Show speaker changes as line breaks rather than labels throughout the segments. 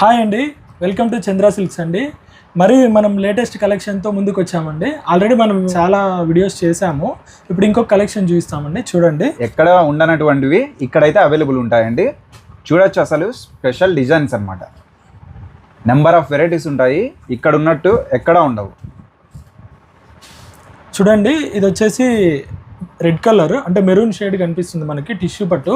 Hi అండి. Welcome to Chandra silks అండి. మరి మనం లేటెస్ట్ కలెక్షన్తో ముందుకు వచ్చామండి ఆల్రెడీ మనం చాలా వీడియోస్ చేశాము. ఇప్పుడు ఇంకొక కలెక్షన్ చూపిస్తామండి. చూడండి.
ఎక్కడ ఉండనటువంటివి ఇక్కడైతే అవైలబుల్ ఉంటాయండి. చూడొచ్చు అసలు స్పెషల్ డిజైన్స్ అన్నమాట. నెంబర్ ఆఫ్ వెరైటీస్ ఉంటాయి. ఇక్కడ ఉన్నట్టు ఎక్కడ ఉండవు.
చూడండి. ఇది వచ్చేసి రెడ్ కలర్ అంటే మెరూన్ షేడ్ కనిపిస్తుంది మనకి టిష్యూ పట్టు.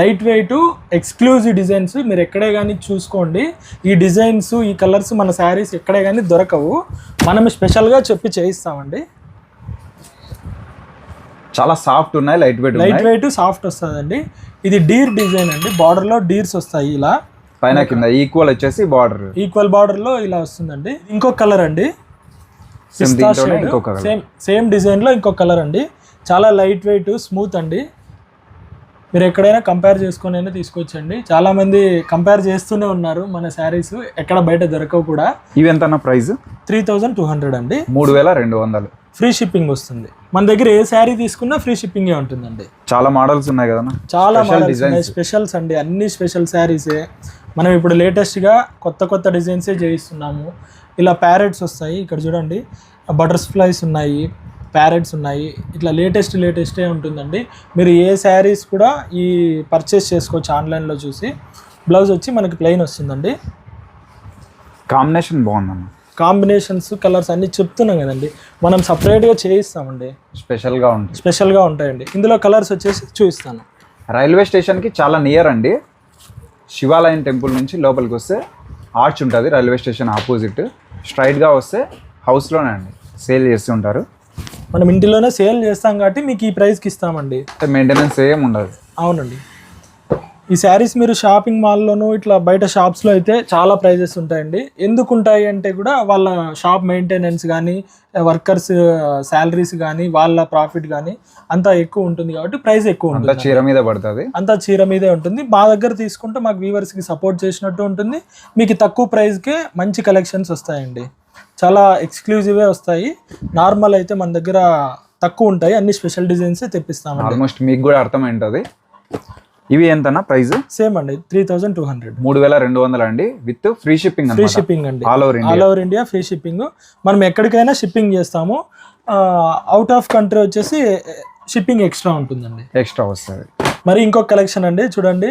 లైట్ వెయిట్ ఎక్స్క్లూజివ్ డిజైన్స్ మీరు ఎక్కడే కానీ చూసుకోండి. ఈ డిజైన్స్ ఈ కలర్స్ మన శారీస్ ఎక్కడే కానీ దొరకవు. మనం స్పెషల్గా చెప్పి చేయిస్తామండి.
చాలా సాఫ్ట్ ఉన్నాయి light weight
light weight soft వస్తుందండి. ఇది డీర్ డిజైన్ అండి బార్డర్లో డీర్స్ వస్తాయి ఇలా.
పైన కింద ఈక్వల్ వచ్చేసి బార్డర్.
ఈక్వల్ బార్డర్లో ఇలా వస్తుందండి. ఇంకొక కలర్ అండి. సేమ్ సేమ్ డిజైన్లో ఇంకొక కలర్ అండి. చాలా లైట్ వెయిట్ స్మూత్ అండి. మీరు ఎక్కడైనా కంపేర్ చేసుకొని అయినా తీసుకొచ్చండి. చాలా మంది కంపేర్ చేస్తూనే ఉన్నారు మన శారీస్ ఎక్కడ బయట దొరకవు కూడా.
ఇవి ఎంత price?
Three thousand two hundred అండి.
మూడు వేల రెండు వందలు.
ఫ్రీ షిప్పింగ్ వస్తుంది. మన దగ్గర ఏ శారీ తీసుకున్నా ఫ్రీ షిప్పింగే ఉంటుందండి.
చాలా మోడల్స్ ఉన్నాయి కదన్నా.
చాలా మోడల్స్. ఉన్నాయి. స్పెషల్స్ అండి. అన్ని స్పెషల్ శారీసే మనం ఇప్పుడు లేటెస్ట్గా కొత్త కొత్త డిజైన్సే చేయిస్తున్నాము. ఇలా ప్యారెట్స్ వస్తాయి. ఇక్కడ చూడండి. బటర్ఫ్లైస్ ఉన్నాయి. ప్యారెట్స్ ఉన్నాయి. ఇట్లా లేటెస్ట్ లేటెస్టే ఉంటుందండి. మీరు ఏ శారీస్ కూడా ఈ పర్చేస్ చేసుకోవచ్చు ఆన్లైన్లో చూసి. బ్లౌజ్ వచ్చి మనకి ప్లెయిన్ వస్తుందండి.
కాంబినేషన్ బాగుందన్న
కాంబినేషన్స్ కలర్స్ అన్నీ చెప్తున్నాం కదండి. మనం సపరేట్గా చేయిస్తామండి.
స్పెషల్గా ఉంటుంది.
స్పెషల్గా ఉంటాయండి. ఇందులో కలర్స్ వచ్చేసి చూపిస్తాను.
రైల్వే స్టేషన్కి చాలా నియర్ అండి. శివాలయం టెంపుల్ నుంచి లోపలికి వస్తే ఆర్చ్ ఉంటుంది. Railway station opposite. స్ట్రైట్గా వస్తే హౌస్లోనే అండి. సేల్ చేస్తూ ఉంటారు.
మనం ఇంటిలోనే సేల్ చేస్తాం కాబట్టి మీకు ఈ ప్రైస్కి ఇస్తామండి.
మెయింటెనెన్స్ ఏం ఉండదు.
అవునండి. ఈ శారీస్ మీరు షాపింగ్ మాల్లోనూ ఇట్లా బయట షాప్స్లో అయితే చాలా ప్రైజెస్ ఉంటాయండి. ఎందుకు ఉంటాయి అంటే కూడా వాళ్ళ షాప్ మెయింటెనెన్స్ కానీ వర్కర్స్ శాలరీస్ కానీ వాళ్ళ ప్రాఫిట్ కానీ అంతా ఎక్కువ ఉంటుంది కాబట్టి ప్రైస్ ఎక్కువ ఉంటుంది
చీర మీద పడుతుంది.
అంతా చీర మీదే ఉంటుంది. మా దగ్గర తీసుకుంటే మాకు వ్యూవర్స్కి సపోర్ట్ చేసినట్టు ఉంటుంది. మీకు తక్కువ ప్రైస్కే మంచి కలెక్షన్స్ వస్తాయండి. చాలా ఎక్స్క్లూజివే వస్తాయి. నార్మల్ అయితే మన దగ్గర తక్కువ ఉంటాయి. అన్ని స్పెషల్ డిజైన్స్ తెప్పిస్తామండి.
ఆల్మోస్ట్ మీకు కూడా అర్థమై ఉంటుంది ఇవి ఎంతనా ప్రైస్?
సేమ్ అండి. త్రీ థౌజండ్ టూ హండ్రెడ్
మూడు వేల రెండు వందలు అండి? With free shipping
free shipping అండి.
All over India
all over India free shipping మనం ఎక్కడికైనా షిప్పింగ్ చేస్తాము. అవుట్ ఆఫ్ కంట్రీ వచ్చేసి షిప్పింగ్ ఎక్స్ట్రా ఉంటుందండి.
ఎక్స్ట్రా వస్తుంది.
మరి ఇంకొక కలెక్షన్ అండి. చూడండి.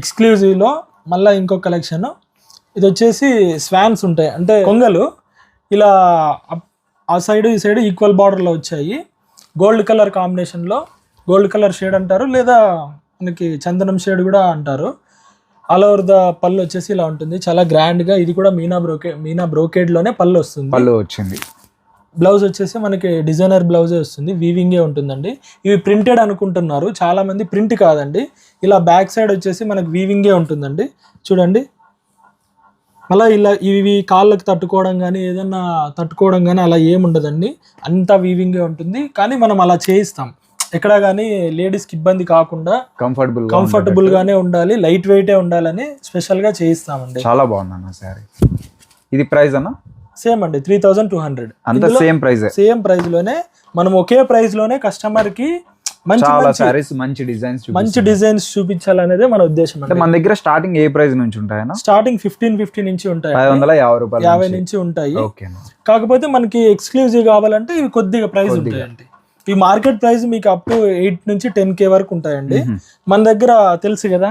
ఎక్స్క్లూజివ్లో మళ్ళీ ఇంకొక కలెక్షన్ ఇది వచ్చేసి స్వాన్స్ ఉంటాయి. అంటే కొంగలు. ఇలా ఆ సైడ్ ఈ సైడ్ ఈక్వల్ బార్డర్లో వచ్చాయి. గోల్డ్ కలర్ కాంబినేషన్లో గోల్డ్ కలర్ షేడ్ అంటారు లేదా మనకి చందనం షేడ్ కూడా అంటారు. ఆల్ ఓవర్ ద పళ్ళు వచ్చేసి ఇలా ఉంటుంది. చాలా గ్రాండ్గా ఇది కూడా మీనా బ్రోకే మీనా బ్రోకేడ్లోనే పళ్ళు వస్తుంది.
పళ్ళు వచ్చింది.
బ్లౌజ్ వచ్చేసి మనకి డిజైనర్ బ్లౌజే వస్తుంది. వీవింగే ఉంటుందండి. ఇవి ప్రింటెడ్ అనుకుంటున్నారు. చాలా మంది ప్రింట్ కాదండి. ఇలా బ్యాక్ సైడ్ వచ్చేసి మనకి వీవింగే ఉంటుందండి. చూడండి. మళ్ళీ ఇలా ఇవి కాళ్ళకి తట్టుకోవడం కానీ ఏదన్నా తట్టుకోవడం కానీ అలా ఏముండదండి. అంతా వీవింగే ఉంటుంది. కానీ మనం అలా చేయిస్తాం. ఎక్కడ కానీ లేడీస్కి ఇబ్బంది కాకుండా
కంఫర్టబుల్
కంఫర్టబుల్ గానే ఉండాలి లైట్ వెయిటే ఉండాలని స్పెషల్గా చేయిస్తామండి.
చాలా బాగుంది అన్న శారీ. ఇది ప్రైస్ అన్న?
సేమ్ అండి త్రీ థౌజండ్ టూ హండ్రెడ్
అంత సేమ్ ప్రైస్.
సేమ్ ప్రైస్లోనే మనం ఒకే ప్రైస్లోనే కస్టమర్కి
చాలా
మంచి
శారీస్ మంచి డిజైన్స్
మంచి డిజైన్స్ చూపించాలనేదే మన ఉద్దేశం
అంటే మన దగ్గర స్టార్టింగ్ ఏ ప్రైస్ నుంచి ఉంటాయన్న?
స్టార్టింగ్ ఫిఫ్టీన్ ఫిఫ్టీ నుంచి ఉంటాయి.
ఐదు వందల యాభై రూపాయలు
యాభై నుంచి. ఉంటాయి.
ఓకే
కాకపోతే మనకి ఎక్స్క్లూజివ్ కావాలంటే ఇవి కొద్దిగా ప్రైస్ ఉంటాయండి. ఈ మార్కెట్ ప్రైస్ మీకు అప్ టు ఎయిట్ నుంచి టెన్ కే వరకు ఉంటాయండి. మన దగ్గర తెలుసు కదా.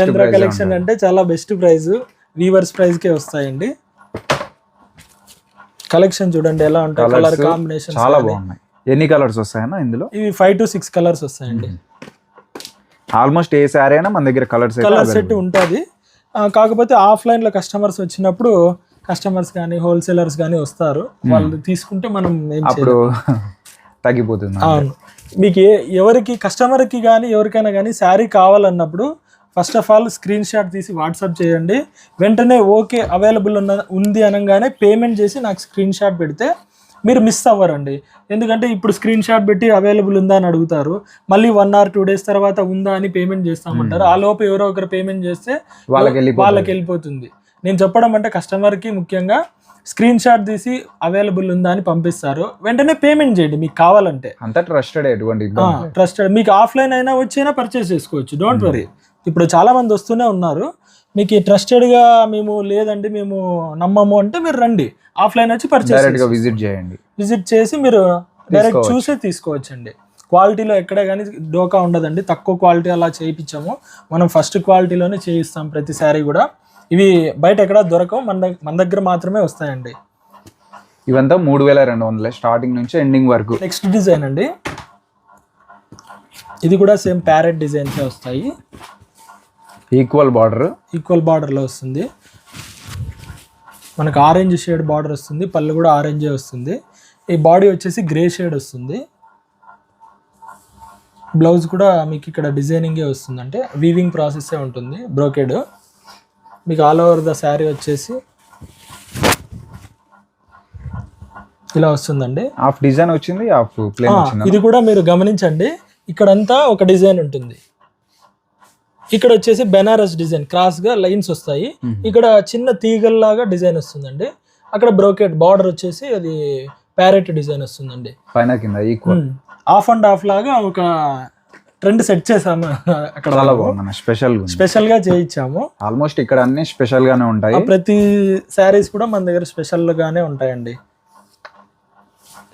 చంద్ర కలెక్షన్ అంటే చాలా బెస్ట్ ప్రైస్ వీవర్స్ ప్రైస్ కే వస్తాయండి. కలెక్షన్ చూడండి ఎలా ఉంటాయి కలర్ కాంబినేషన్
చాలా బాగున్నాయి. ఎన్ని కలర్స్ వస్తాయన్న ఇందులో?
ఇవి ఫైవ్ టు సిక్స్ కలర్స్ వస్తాయండి.
ఆల్మోస్ట్ ఏ శారీ అయినా మన దగ్గర కలర్స్
కలర్ సెట్ ఉంటుంది. కాకపోతే ఆఫ్లైన్లో కస్టమర్స్ వచ్చినప్పుడు కస్టమర్స్ కానీ హోల్సేలర్స్ కానీ వస్తారు. వాళ్ళు తీసుకుంటే మనం
అప్పుడు తగ్గిపోతుంది
అవును. మీకు ఎవరికి కస్టమర్కి కానీ ఎవరికైనా కానీ శారీ కావాలన్నప్పుడు first of all screen shot తీసి వాట్సాప్ చేయండి. వెంటనే ఓకే అవైలబుల్ ఉన్న ఉంది అనగానే పేమెంట్ చేసి నాకు స్క్రీన్ షాట్ పెడితే మీరు మిస్ అవ్వరండి. ఎందుకంటే ఇప్పుడు స్క్రీన్ షాట్ పెట్టి అవైలబుల్ ఉందా అని అడుగుతారు. మళ్ళీ వన్ ఆర్ టూ డేస్ తర్వాత ఉందా అని పేమెంట్ చేస్తామంటారు. ఆ లోపు ఎవరో ఒకరు పేమెంట్ చేస్తే
వాళ్ళకి వెళ్ళిపోతుంది.
వాళ్ళకి వెళ్ళిపోతుంది నేను చెప్పడం అంటే కస్టమర్కి ముఖ్యంగా స్క్రీన్ షాట్ తీసి అవైలబుల్ ఉందా అని పంపిస్తారు. వెంటనే పేమెంట్ చేయండి మీకు కావాలంటే.
అంత ట్రస్టెడ్ ఇబ్బంది
ట్రస్టెడ్ మీకు ఆఫ్లైన్ అయినా వచ్చైనా పర్చేస్ చేసుకోవచ్చు. డోంట్ వరీ ఇప్పుడు చాలా మంది వస్తూనే ఉన్నారు. మీకు ట్రస్టెడ్గా మేము లేదండి మేము నమ్మము అంటే మీరు రండి. ఆఫ్లైన్ వచ్చి పర్చేస్
విజిట్ చేయండి.
విజిట్ చేసి మీరు డైరెక్ట్. చూసే తీసుకోవచ్చండి. క్వాలిటీలో ఎక్కడే కానీ డోకా ఉండదండి. తక్కువ క్వాలిటీ అలా చేయించాము. మనం ఫస్ట్ క్వాలిటీలోనే చేయిస్తాం ప్రతి శారీ కూడా. ఇవి బయట ఎక్కడ దొరకవు. మన దగ్గర మన దగ్గర మాత్రమే వస్తాయండి.
ఇవంతా మూడు వేల రెండు వందలే. స్టార్టింగ్ నుంచి ఎండింగ్ వరకు.
నెక్స్ట్ డిజైన్ అండి. ఇది కూడా సేమ్ ప్యారెట్ డిజైన్సే వస్తాయి.
Equal border.
ఈక్వల్ బార్డర్లో వస్తుంది. మనకు ఆరెంజ్ షేడ్ బార్డర్ వస్తుంది. పళ్ళు కూడా ఆరెంజే వస్తుంది. ఈ బాడీ వచ్చేసి గ్రే షేడ్ వస్తుంది. బ్లౌజ్ కూడా మీకు ఇక్కడ డిజైనింగే వస్తుంది అంటే వీవింగ్ ప్రాసెస్సే ఉంటుంది. బ్రోకెడ్ మీకు ఆల్ ఓవర్ ద శారీ వచ్చేసి ఇలా వస్తుందండి.
హాఫ్ డిజైన్ వచ్చింది హాఫ్ ప్లేన్ వచ్చింది.
ఇది కూడా మీరు గమనించండి. ఇక్కడంతా ఒక డిజైన్ ఉంటుంది. ఇక్కడ వచ్చేసి బెనారస్ డిజైన్ క్రాస్గా లైన్స్ వస్తాయి. ఇక్కడ చిన్న తీగల్లాగా డిజైన్ వస్తుందండి. అక్కడ బ్రోకెట్ బార్డర్ వచ్చేసి అది ప్యారెట్ డిజైన్ వస్తుందండి.
పైన కింద ఈక్వల్
ఆఫ్ అండ్ ఆఫ్ లాగా ఒక ట్రెండ్ సెట్ చేసాము. అక్కడ
చాలా బాగుంది స్పెషల్
స్పెషల్గా చేయించాము.
ఆల్మోస్ట్ ఇక్కడ అన్ని స్పెషల్ గానే ఉంటాయి.
ప్రతి శారీస్ కూడా మన దగ్గర స్పెషల్ గానే ఉంటాయండి.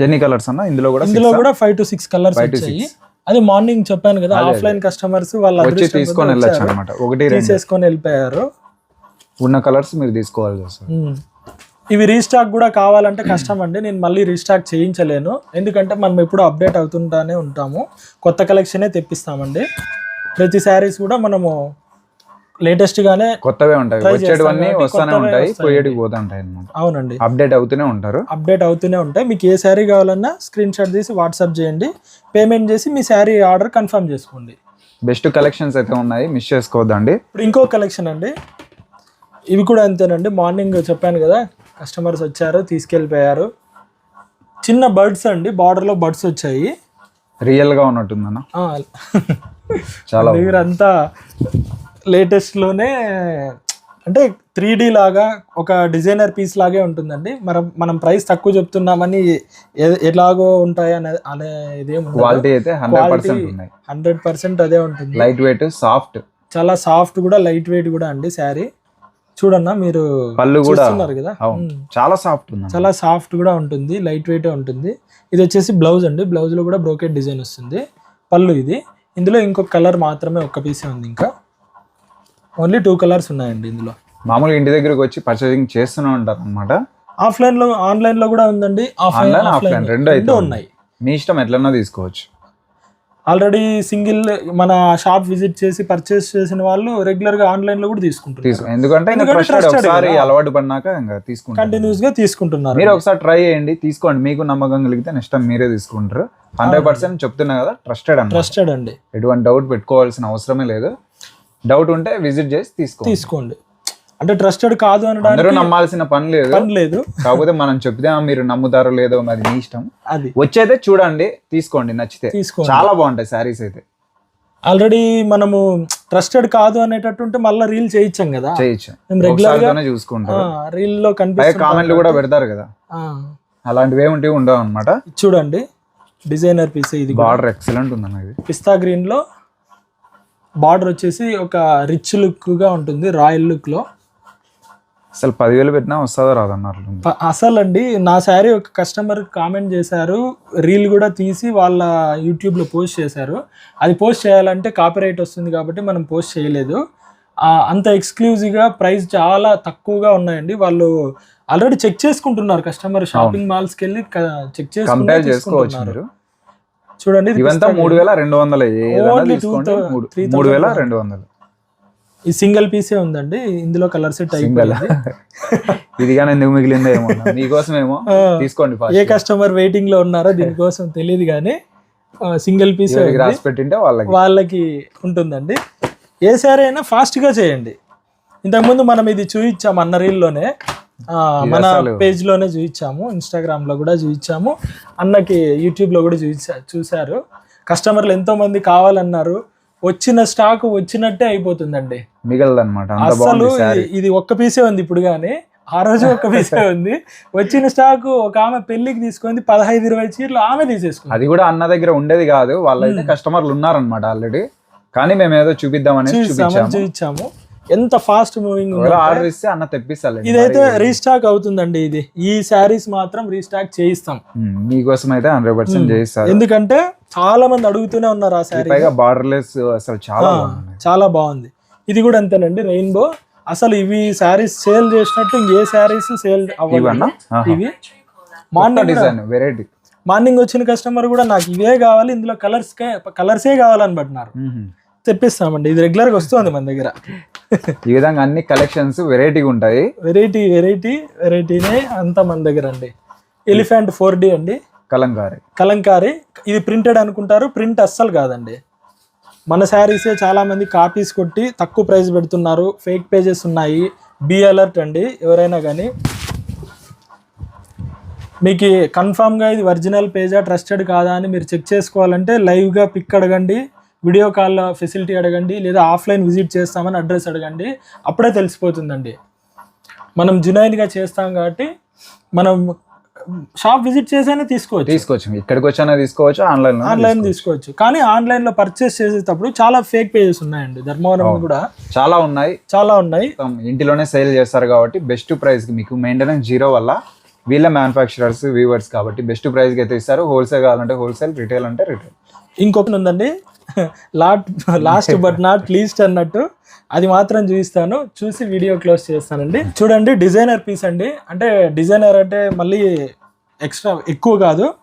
ఎన్ని కలర్స్ అన్న? ఇందులో కూడా
ఇందులో కూడా ఫైవ్ టు సిక్స్ కలర్స్ వచ్చాయి. అది మార్నింగ్ చెప్పాను కదా ఆఫ్లైన్ కస్టమర్స్ వాళ్ళ
వచ్చి తీసుకొని వెళ్ళొచ్చు. అనమాట ఒకటి
తీసేసుకొని వెళ్ళిపోయారు.
ఉన్న కలర్స్ మీరు తీసుకోవాలి సార్.
ఇవి రీస్టాక్ కూడా కావాలంటే కష్టం అండి నేను మళ్ళీ రీస్టాక్ చేయించలేను. ఎందుకంటే మనం ఎప్పుడు అప్డేట్ అవుతుంటానే ఉంటాము. కొత్త కలెక్షనే తెప్పిస్తామండి. ప్రతి శారీస్ కూడా మనము లేటెస్ట్ గానే
కొత్తవే ఉంటాయి. వచ్చేటివన్నీ వస్తానే ఉంటాయి.
వస్తాయండి.
పోయేటికి పోతా ఉంటాయి అనమాట
అవునండి.
అప్డేట్ అవుతూనే ఉంటారు.
అప్డేట్ అవుతూనే ఉంటాయి. మీకు ఏ శారీ కావాలన్నా స్క్రీన్ షాట్ తీసి వాట్సాప్ చేయండి. పేమెంట్ చేసి మీ శారీ ఆర్డర్ కన్ఫర్మ్ చేసుకోండి.
బెస్ట్ కలెక్షన్స్ అయితే ఉన్నాయి. మిస్ చేసుకోవద్దండి.
ఇప్పుడు ఇంకో కలెక్షన్ అండి. ఇవి కూడా అంతేనండి. మార్నింగ్ చెప్పాను కదా. కస్టమర్స్ వచ్చారు తీసుకెళ్ళిపోయారు. చిన్న బర్డ్స్ అండి బార్డర్లో బర్డ్స్ వచ్చాయి.
రియల్గా ఉన్నట్టుందన్న. చాలా
అంతా లేటెస్ట్లోనే అంటే త్రీ లాగా ఒక డిజైనర్ పీస్ లాగే ఉంటుందండి. మనం మనం ప్రైస్ తక్కువ చెప్తున్నామని ఎలాగో ఉంటాయి అనే అనే ఇదేం
క్వాలిటీ అయితే హండ్రెడ్ పర్సెంట్
హండ్రెడ్ పర్సెంట్ అదే ఉంటుంది.
లైట్ వెయిట్ సాఫ్ట్
చాలా సాఫ్ట్ కూడా లైట్ వెయిట్ కూడా అండి శారీ చూడన్నా మీరు
పళ్ళు కూడా
కదా?
చాలా సాఫ్ట్ ఉంది
చాలా సాఫ్ట్ కూడా ఉంటుంది లైట్ వెయిట్ ఉంటుంది. ఇది వచ్చేసి బ్లౌజ్ అండి. బ్లౌజ్లో కూడా బ్రోకెట్ డిజైన్ వస్తుంది. పళ్ళు ఇది. ఇందులో ఇంకొక కలర్ మాత్రమే ఒక్క పీసే ఉంది ఇంకా. ఓన్లీ టూ కలర్స్ ఉన్నాయండి ఇందులో.
మామూలుగా ఇంటి దగ్గరికి వచ్చి పర్చేసింగ్ చేస్తూనే ఉంటారు అనమాట
ఆఫ్లైన్లో ఆన్లైన్లో కూడా ఉందండి. ఆఫ్లైన్
ఆఫ్లైన్ రెండు అయితే
ఉన్నాయి.
మీ ఇష్టం ఎట్లన్నా తీసుకోవచ్చు.
ఆల్రెడీ సింగిల్ మన షాప్ విజిట్ చేసి పర్చేస్ చేసిన వాళ్ళు రెగ్యులర్గా ఆన్లైన్లో కూడా తీసుకుంటారు
తీసుకో ఎందుకంటే ఒకసారి. అలవాటు పడినాక ఇంకా తీసుకుంటారు.
కంటిన్యూస్గా తీసుకుంటున్నారు.
మీరు ఒకసారి ట్రై చేయండి తీసుకోండి. మీకు నమ్మకం కలిగితే నెక్స్ట్ టైం మీరే తీసుకుంటారు. హండ్రెడ్ పర్సెంట్ చెప్తున్నా కదా ట్రస్టెడ్ అన్న
ట్రస్టెడ్ అండి.
ఎటువంటి డౌట్ పెట్టుకోవాల్సిన అవసరమే లేదు. డౌట్ ఉంటే విజిట్ చేసి తీసుకోండి.
తీసుకోండి. అంటే ట్రస్టెడ్ కాదు అనడానికి
నమ్మాల్సిన పని లేదు.
పని లేదు.
కాకపోతే మనం చెప్తే మీరు నమ్ముతారో లేదో మరి మీ ఇష్టం.
అది.
వచ్చేదే చూడండి తీసుకోండి నచ్చితే.
తీసుకోండి.
చాలా బాగుంటాయి శారీస్ అయితే.
ఆల్రెడీ మనము ట్రస్టెడ్ కాదు అనేటట్టు ఉంటే మళ్ళీ రీల్ చేయించాం కదా.
చేయొచ్చు.
మేము
రెగ్యులర్గా చూసుకుంటారు.
రీల్లో
పై
కనిపిస్తుంది
కామెంట్లు కూడా పెడతారు కదా. అలాంటివి ఏముంటాయి ఉండవు అనమాట
చూడండి డిజైనర్ పీస్ ఇది
బార్డర్ ఎక్సలెంట్ ఉంది అన్నది
పిస్తా గ్రీన్లో బార్డర్ వచ్చేసి ఒక రిచ్ లుక్గా ఉంటుంది రాయల్ లుక్లో.
అసలు పదివేలు పెట్టినా వస్తుందో రాదన్నారు
అసలు అండి నా శారీ ఒక కస్టమర్ కామెంట్ చేశారు రీల్ కూడా తీసి వాళ్ళ యూట్యూబ్లో పోస్ట్ చేశారు. అది పోస్ట్ చేయాలంటే కాపీరైట్ వస్తుంది కాబట్టి మనం పోస్ట్ చేయలేదు. అంత ఎక్స్క్లూజివ్గా ప్రైస్ చాలా తక్కువగా ఉన్నాయండి. వాళ్ళు ఆల్రెడీ చెక్ చేసుకుంటున్నారు కస్టమర్ షాపింగ్ మాల్స్కి వెళ్ళి చెక్.
మీరు.
చూడండి
ఇవంతా మూడు వేల రెండు వందలు ఏదైనా
Only
తీసుకోండి
2000
మూడు-
3000
మూడు వేల రెండు వందలు.
ఈ సింగిల్ పీసే ఉందండి. ఇందులో కలర్ సెట్
సింగల్. ఇది కానీ ఎందుకు మిగిలిందో ఏమో. తీసుకోండి
ఏ కస్టమర్ వెయిటింగ్లో ఉన్నారో దీనికోసం తెలియదు కానీ సింగిల్ పీస్
రాసి పెట్టింటే వాళ్ళకి.
వాళ్ళకి ఉంటుందండి. ఏ సారీ అయినా ఫాస్ట్గా చేయండి. ఇంతకుముందు మనం ఇది చూయించాము అన్న రీల్లోనే. మన పేజ్లోనే చూయించాము ఇన్స్టాగ్రామ్లో కూడా చూయించాము. అన్నకి యూట్యూబ్లో కూడా చూసా చూశారు. కస్టమర్లు ఎంతో మంది కావాలన్నారు. వచ్చిన స్టాక్ వచ్చినట్టే అయిపోతుందండి.
మిగలదు అనమాట అంత
అసలు ఇది- ఒక్క పీసే ఉంది ఇప్పుడు కానీ ఆ రోజు ఒక్క పీసే ఉంది. వచ్చిన స్టాక్ ఒక ఆమె పెళ్ళికి తీసుకుంది పదహైదు ఇరవై చీరలు ఆమె తీసేసుకుంది.
అది కూడా అన్న దగ్గర ఉండేది కాదు. వాళ్ళైతే కస్టమర్లు ఉన్నారనమాట ఆల్రెడీ కానీ మేము ఏదో చూపిద్దామనేసి
చూసాము
చూపించాము.
ఎంత ఫాస్ట్ మూవింగ్
ఆర్డర్ ఇస్తే అన్న తెప్పిస్తాను
ఇదైతే రీస్టాక్ అవుతుందండి ఇది. ఈ శారీస్ మాత్రం రీస్టాక్ చేయిస్తాం.
మీకోసం అయితే హండ్రెడ్ పర్సెంట్ చేయిస్తారు.
ఎందుకంటే చాలా మంది అడుగుతూనే ఉన్నారు ఆ శారీ
పైగా బార్డర్లెస్ అసలు చాలా
చాలా బాగుంది. ఇది కూడా అంతేనండి రెయిన్బో అసలు ఇవి శారీస్ సేల్ చేసినట్టు ఇంకే శారీస్ సేల్ ఇవి. మార్నింగ్
డిజైన్ వెరైటీ
మార్నింగ్ వచ్చిన కస్టమర్ కూడా నాకు ఇవే కావాలి ఇందులో కలర్స్ కలర్సే కావాలని పట్టినారు తెప్పిస్తామండి ఇది రెగ్యులర్గా వస్తుంది మన దగ్గర.
ఈ విధంగా అన్ని కలెక్షన్స్ వెరైటీగా ఉంటాయి.
వెరైటీ వెరైటీ వెరైటీనే అంతా మన దగ్గర అండి. ఎలిఫెంట్ ఫోర్ డి అండి.
కలంకారీ.
కలంకారీ. ఇది ప్రింటెడ్ అనుకుంటారు. ప్రింట్ అస్సలు కాదండి. మన శారీసే చాలా మంది కాపీస్ కొట్టి తక్కువ ప్రైస్ పెడుతున్నారు. ఫేక్ పేజెస్ ఉన్నాయి. బి అలర్ట్ అండి. ఎవరైనా కానీ మీకు కన్ఫామ్గా ఇది ఒరిజినల్ పేజా ట్రస్టెడ్ కాదా అని మీరు చెక్ చేసుకోవాలంటే లైవ్గా పిక్ అడగండి. వీడియో కాల్ ఫెసిలిటీ అడగండి. లేదా ఆఫ్లైన్ విజిట్ చేస్తామని అడ్రస్ అడగండి. అప్పుడే తెలిసిపోతుందండి. మనం జునైన్గా చేస్తాం కాబట్టి మనం షాప్ విజిట్ చేసైనా తీసుకోవచ్చు.
తీసుకోవచ్చు. ఇక్కడికి వచ్చానా తీసుకోవచ్చు ఆన్లైన్
ఆన్లైన్ తీసుకోవచ్చు. కానీ ఆన్లైన్లో పర్చేస్ చేసేటప్పుడు చాలా ఫేక్ పేజెస్ ఉన్నాయండి. ధర్మవరం కూడా.
చాలా ఉన్నాయి.
చాలా ఉన్నాయి.
ఇంటిలోనే సేల్ చేస్తారు కాబట్టి బెస్ట్ ప్రైస్ మీకు మెయింటెనెన్స్ జీరో వల్ల వీళ్ళ మ్యానుఫ్యాక్చరర్స్ వీవర్స్ కాబట్టి బెస్ట్ ప్రైస్కి అయితే ఇస్తారు. హోల్సేల్ కావాలంటే హోల్సేల్ రిటైల్ అంటే రిటైల్
ఇంకొకటి ఉందండి. లాట్ లాస్ట్ బట్ నాట్ లీస్ట్ అన్నట్టు అది మాత్రం చూపిస్తాను. చూసి వీడియో క్లోజ్ చేస్తానండి. చూడండి డిజైనర్ పీస్ అండి. అంటే డిజైనర్ అంటే మళ్ళీ ఎక్స్ట్రా ఎక్కువ కాదు.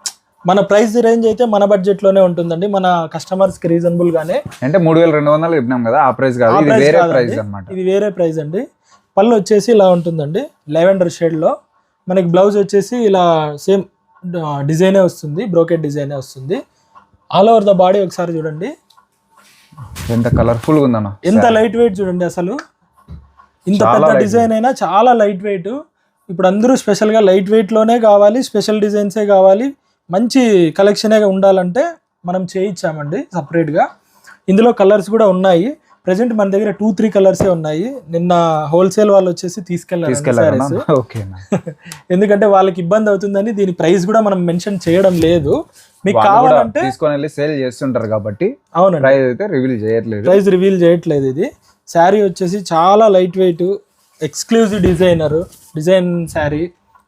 మన ప్రైస్ రేంజ్ అయితే మన బడ్జెట్లోనే ఉంటుందండి. మన కస్టమర్స్కి రీజనబుల్ గానే
అంటే మూడు వేల రెండు వందలు చెప్పినాం కదా ఆ ప్రైస్ కాదు. ఇది వేరే. ప్రైస్ అన్నమాట.
ఇది వేరే ప్రైస్ అండి. పళ్ళు వచ్చేసి ఇలా ఉంటుందండి. లెవెండర్ షేడ్లో మనకి బ్లౌజ్ వచ్చేసి ఇలా సేమ్ డిజైనే వస్తుంది. బ్రోకెట్ డిజైనే వస్తుంది. ఆల్ ఓవర్ ద బాడీ ఒకసారి చూడండి.
ఎంత కలర్ఫుల్గా ఉందన్న.
ఎంత లైట్ వెయిట్ చూడండి అసలు. ఇంత పెద్ద డిజైన్ అయినా చాలా లైట్ వెయిట్ ఇప్పుడు అందరూ స్పెషల్గా లైట్ వెయిట్లోనే కావాలి స్పెషల్ డిజైన్సే కావాలి. మంచి కలెక్షనే ఉండాలంటే మనం చేయించామండి సపరేట్గా ఇందులో కలర్స్ కూడా ఉన్నాయి. ప్రజెంట్ మన దగ్గర టూ త్రీ కలర్సే ఉన్నాయి. నిన్న హోల్సేల్ వాళ్ళు వచ్చేసి తీసుకెళ్ళారు ఎందుకంటే వాళ్ళకి ఇబ్బంది అవుతుందని దీని ప్రైస్ కూడా మనం మెన్షన్ చేయడం లేదు. మీకు కావాలంటే
తీసుకొని వెళ్ళి సేల్ చేస్తుంటారు కాబట్టి
అవునండి.
ప్రైస్ అయితే రివీల్ చేయట్లేదు.
ప్రైస్ రివీల్ చేయట్లేదు ఇది. శారీ వచ్చేసి చాలా light weight exclusive designer design sari.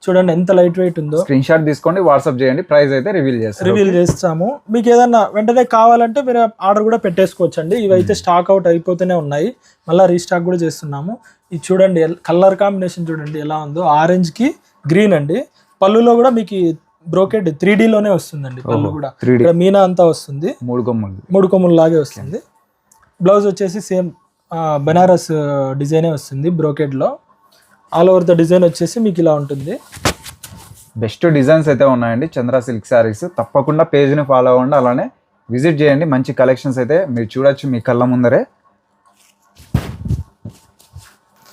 చూడండి ఎంత లైట్ వెయిట్ ఉందో.
స్క్రీన్ షాట్ తీసుకోండి వాట్సాప్ చేయండి ప్రైస్ అయితే రివీల్ చేస్తారు
రివీల్ చేస్తాము. మీకు ఏదన్నా వెంటనే కావాలంటే మీరు ఆర్డర్ కూడా పెట్టేసుకోవచ్చు అండి ఇవైతే స్టాక్ అవుట్ అయిపోతూనే ఉన్నాయి. మళ్ళీ రీస్టాక్ కూడా చేస్తున్నాము. ఇది చూడండి కలర్ కాంబినేషన్ చూడండి ఎలా ఉందో. ఆరెంజ్కి గ్రీన్ అండి. పళ్ళులో కూడా మీకు బ్రోకెడ్ త్రీ లోనే వస్తుందండి పళ్ళు కూడా.
3D.
ఇక్కడ మీనా అంతా వస్తుంది.
మూడు కొమ్ములు.
మూడు కొమ్ములు లాగే వస్తుంది. బ్లౌజ్ వచ్చేసి సేమ్ బెనారస్ డిజైనే వస్తుంది బ్రోకెడ్లో. ఆల్ ఓవర్ ద డిజైన్ వచ్చేసి మీకు ఇలా ఉంటుంది.
బెస్ట్ డిజైన్స్ అయితే ఉన్నాయండి. చంద్ర సిల్క్ శారీస్. తప్పకుండా పేజ్ని ఫాలో అవ్వండి. అలానే విజిట్ చేయండి. మంచి కలెక్షన్స్ అయితే మీరు చూడొచ్చు మీ కళ్ళ ముందరే.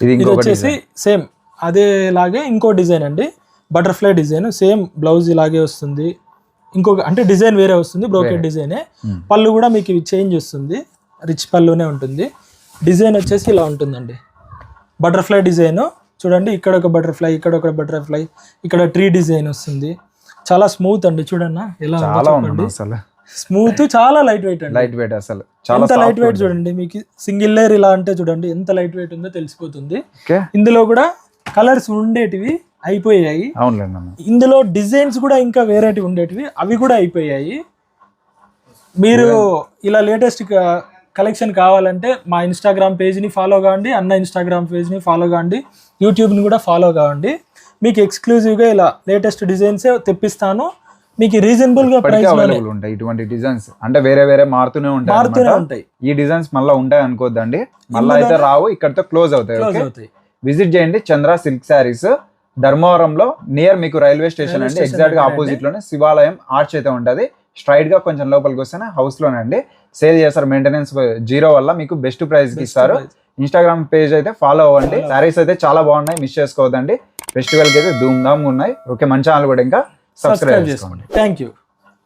ఇది
వచ్చేసి సేమ్ అదేలాగే ఇంకో డిజైన్ అండి. బటర్ఫ్లై డిజైన్ సేమ్ బ్లౌజ్ ఇలాగే వస్తుంది. ఇంకొక అంటే డిజైన్ వేరే వస్తుంది బ్రోకెడ్ డిజైనే.
Hmm.
పళ్ళు కూడా మీకు ఇవి చేంజ్ వస్తుంది రిచ్ పళ్ళునే ఉంటుంది. డిజైన్ వచ్చేసి ఇలా ఉంటుందండి. బటర్ఫ్లై డిజైన్ చూడండి ఇక్కడ ఒక బటర్ఫ్లై ఇక్కడ ఒక బటర్ఫ్లై ఇక్కడ ట్రీ డిజైన్ వస్తుంది. చాలా స్మూత్ అండి చూడన్నా ఎలా
అసలు.
స్మూత్ చాలా లైట్ వెయిట్ అండి.
లైట్ వెయిట్ అసలు. చాలా
ఎంత లైట్ వెయిట్ చూడండి మీకు సింగిల్ లేయర్ ఇలా అంటే చూడండి ఎంత లైట్ వెయిట్ ఉందో తెలిసిపోతుంది. ఇందులో కూడా కలర్స్ ఉండేటివి అయిపోయాయి.
అవునులేండి
ఇందులో డిజైన్స్ కూడా ఇంకా వేరేటివి ఉండేటివి. అవి కూడా అయిపోయాయి. మీరు ఇలా లేటెస్ట్ కలెక్షన్ కావాలంటే మా ఇన్స్టాగ్రామ్ పేజ్ని ఫాలో కావండి అన్న ఇన్స్టాగ్రామ్ పేజ్ని ఫాలో కావండి యూట్యూబ్ని కూడా ఫాలో కావండి. మీకు ఎక్స్క్లూజివ్గా ఇలా లేటెస్ట్ డిజైన్సే తెప్పిస్తాను. మీకు రీజనబుల్గా
ఇప్పటికే
ప్రైస్
అవైలబుల్ ఉంటాయి ఇటువంటి డిజైన్స్ అంటే వేరే వేరే మారుతూనే ఉంటాయి
మారుతూనే. ఉంటాయి.
ఈ డిజైన్స్ మళ్ళీ ఉంటాయి అనుకోద్దండి. మళ్ళీ అయితే రావు ఇక్కడితో క్లోజ్ అవుతాయి విజిట్ చేయండి చంద్ర సిల్క్ శారీస్. ధర్మవరంలో నియర్ మీకు రైల్వే స్టేషన్ అండి. ఎగ్జాక్ట్గా ఆపోజిట్లోనే శివాలయం ఆర్చ్ అయితే ఉంటది. స్ట్రైట్గా కొంచెం లోపలికి వస్తేనే హౌస్లోనే అండి. సేల్ చేస్తారు. మెయింటెనెన్స్ జీరో వల్ల మీకు బెస్ట్ ప్రైస్కి ఇస్తారు. ఇన్స్టాగ్రామ్ పేజ్ అయితే ఫాలో అవ్వండి. శారీస్ అయితే చాలా బాగున్నాయి. మిస్ చేసుకోవద్దండి. ఫెస్టివల్కి అయితే ధూమ్ ధామ్ ఉన్నాయి. ఓకే మంచి ఛానల్ కూడా ఇంకా
సబ్స్క్రైబ్ చేసుకోండి. Thank you